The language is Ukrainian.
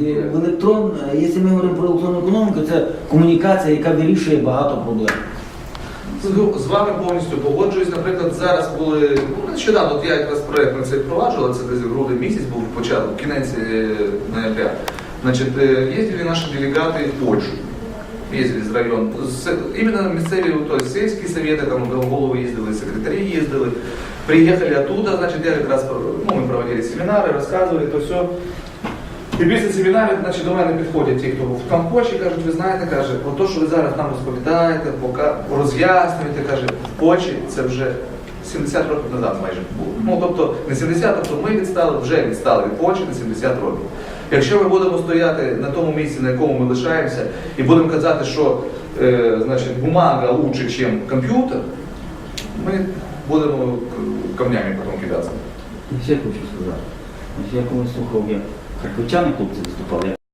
І В електрон, е, якщо ми говоримо про електронну економіку, це комунікація, яка вирішує багато проблем. З- З вами повністю погоджуюсь. Наприклад, зараз були ну, нещодавно, от я якраз проект на цей впроваджував, це десь грудень місяць був початок, кінець е, ноября. Значить, е, їздили наші делегати в Польщу. Їздили з району. Іменно місцеві, то сільські совєти, там голови їздили, секретарі їздили. Приїхали оттуда, значить, я якраз ну, ми проводили семінари, розказували, то все. І після семінарів значить, до мене підходять ті, хто в там в Польщі, кажуть, ви знаєте, каже, от то, що ви зараз нам розповідаєте, роз'яснюєте, каже, в Польщі це вже 70 років назад майже було. Ну тобто не 70, тобто ми відстали, вже відстали від Польщі на 70 років. Якщо ми будемо стояти на тому місці, на якому ми лишаємося, і будемо казати, що е, значить, бумага лучше, ніж комп'ютер, ми будемо камнями потім кидатися. І ще хочу сказати. Я коли слухав, як харківчани хлопці виступали,